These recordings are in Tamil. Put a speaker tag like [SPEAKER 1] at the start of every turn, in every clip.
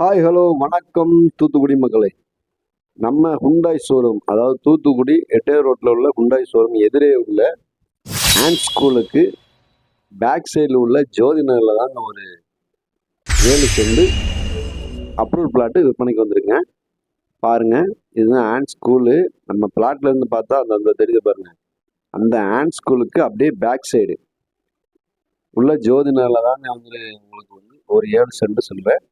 [SPEAKER 1] ஹாய் ஹலோ வணக்கம் தூத்துக்குடி மக்களே. நம்ம ஹுண்டாய் ஷோரூம் அதாவது தூத்துக்குடி எட்டே ரோட்டில் உள்ள ஹுண்டாய் ஷோரூம் எதிரே உள்ள ஹேண்ட் ஸ்கூலுக்கு பேக் சைடில் உள்ள ஜோதி நகரில் தாங்க ஒரு ஏழு செண்டு அப்ரூவல் பிளாட்டு விற்பனைக்கு வந்துருங்க பாருங்க இதுதான் ஹேண்ட் ஸ்கூலு நம்ம பிளாட்லேருந்து பார்த்தா அந்த அந்த தெரியுது பாருங்கள் அந்த ஹேண்ட் ஸ்கூலுக்கு அப்படியே பேக் சைடு உள்ள ஜோதி நகரில் தாங்க வந்து உங்களுக்கு வந்து ஒரு ஏழு செண்டு சொல்கிறேன்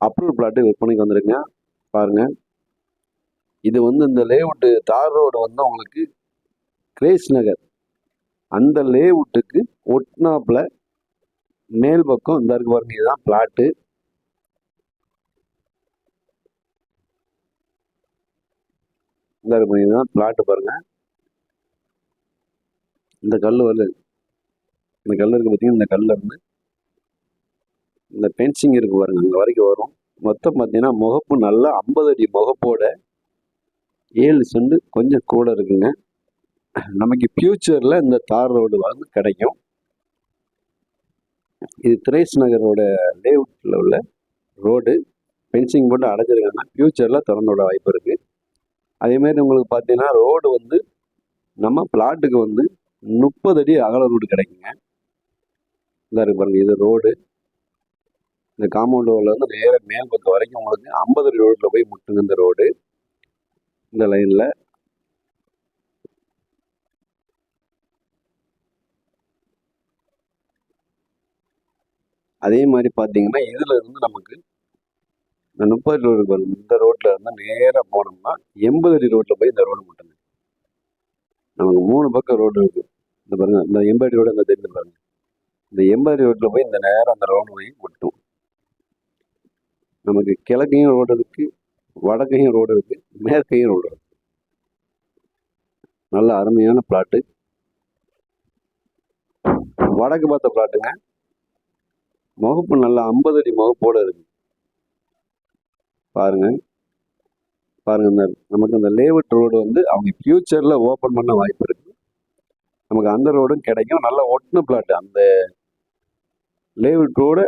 [SPEAKER 1] அப்ரூவல் பிளாட்டு விற்பனைக்கு வந்துருங்க பாருங்க. இது வந்து இந்த லேஅவுட்டு தார் ரோடு வந்து உங்களுக்கு கிரேஸ் நகர் அந்த லேஅவுட்டுக்கு ஒட்னாப்பில் மேல் பக்கம் இந்த இருக்கு பாருங்க இதுதான் பிளாட்டு இந்த இருக்கு பாருங்க, இதுதான் பிளாட்டு பாருங்க. இந்த கல் வரல இந்த கல் இருக்கு பார்த்தீங்கன்னா இந்த கல்ல இருந்து இந்த பென்சிங் இருக்கு பாருங்க அங்கே வரைக்கும் வரும். மொத்தம் பார்த்தீங்கன்னா முகப்பு நல்லா ஐம்பது அடி முகப்போட ஏழு செண்டு கொஞ்சம் கூட இருக்குங்க. நமக்கு ஃப்யூச்சரில் இந்த தார் ரோடு வந்து கிடைக்கும். இது திரேஸ் நகரோட லேஅவுட்டில் உள்ள ரோடு. பென்சிங் போட்டு அடைச்சிருக்காங்க ஃப்யூச்சரில் திறந்து விட வாய்ப்பு இருக்குது அதேமாரி உங்களுக்கு பார்த்தீங்கன்னா ரோடு வந்து நம்ம பிளாட்டுக்கு வந்து முப்பது அடி அகல ரோடு கிடைக்குங்க. இந்த இருக்கு பாருங்கள் இது ரோடு. இந்த காம்பவுண்ட் இருந்து நேராக மேல் பக்கம் வரைக்கும் உங்களுக்கு ஐம்பது அடி ரோட்டில் போய் முட்டுங்க இந்த ரோடு இந்த லைனில் அதே மாதிரி பார்த்தீங்கன்னா இதில் இருந்து நமக்கு இந்த முப்பது ரோடு வரும் இந்த ரோட்டில் இருந்து நேராக போனோம்னா எண்பது அடி ரோட்டில் போய் இந்த ரோடு முட்டுங்க. நமக்கு மூணு பக்கம் ரோடு இருக்குது இந்த பாருங்க இந்த எண்பது ரோடு இந்த தெரிஞ்சு பாருங்க. இந்த எண்பது ரோட்டில் போய் இந்த நேரம் அந்த ரோடு போய் முட்டும். நமக்கு கிழக்கையும் ரோடு இருக்கு வடக்கையும் ரோடு இருக்கு மேற்கையும் ரோடு இருக்கு நல்ல அருமையான பிளாட்டு வடக்கு பார்த்த பிளாட்டுங்க முகப்பு நல்லா ஐம்பது அடி முகப்போடு இருக்கு. பாருங்க. பாருங்க இந்த நமக்கு இந்த லேவுட் ரோடு வந்து அவங்க ஃப்யூச்சரில் ஓப்பன் பண்ண வாய்ப்பு இருக்கு. நமக்கு அந்த ரோடும் கிடைக்கும். நல்ல ஒட்டின பிளாட்டு அந்த லேவுட் ரோடு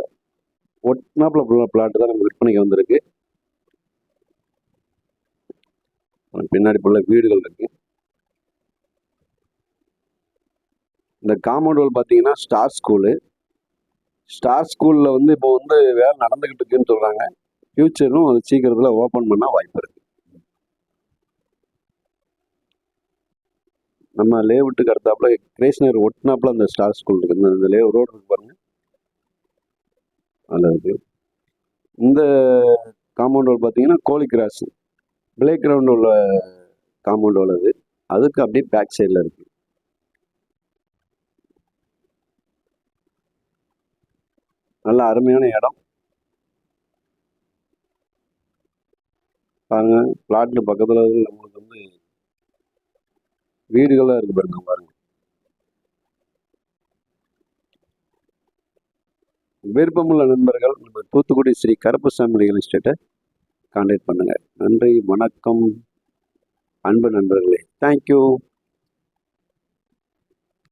[SPEAKER 1] ஒட்டினாப்புல பிளாட் தான் நம்ம விற்பனைக்கு வந்திருக்கு. பின்னாடி ஃபுல்லா வீடுகள் இருக்கு. இந்த காம்பவுண்ட் வால் பார்த்தீங்கன்னா ஸ்டார் ஸ்கூலு ஸ்டார் ஸ்கூலில் வந்து இப்போ வந்து வேலை நடந்துக்கிட்டு இருக்குன்னு சொல்கிறாங்க ஃப்யூச்சரும் அது சீக்கிரத்தில் ஓப்பன் பண்ண வாய்ப்பு இருக்கு. நம்ம லேவுட்டுக்கு அடுத்தாப்புல கிரேஷ்னர் ஒட்டினாப்புல அந்த ஸ்டார் ஸ்கூல் இருக்கு இந்த- இந்த லே ரோடு இருக்கு அளவுக்கு. இந்த காம்பவுண்ட் வால் பார்த்தீங்கன்னா கோழி கிராஸ் பிளே கிரவுண்ட் உள்ள காம்பவுண்ட் வால் அது. அதுக்கு அப்படியே பேக் சைடில் இருக்கு. நல்ல அருமையான இடம். பாருங்க பிளாட்டு பக்கத்தில் நம்மளுக்கு வந்து வீடுகளாக இருக்கு பாருங்க பாருங்க. விருப்பமுள்ள நண்பர்கள் நம்ம தூத்துக்குடி ஸ்ரீ கருப்புசாமி ரியல் எஸ்டேட்டை கான்டாக்ட் பண்ணுங்கள் நன்றி வணக்கம். அன்பு நண்பர்களே தேங்க்யூ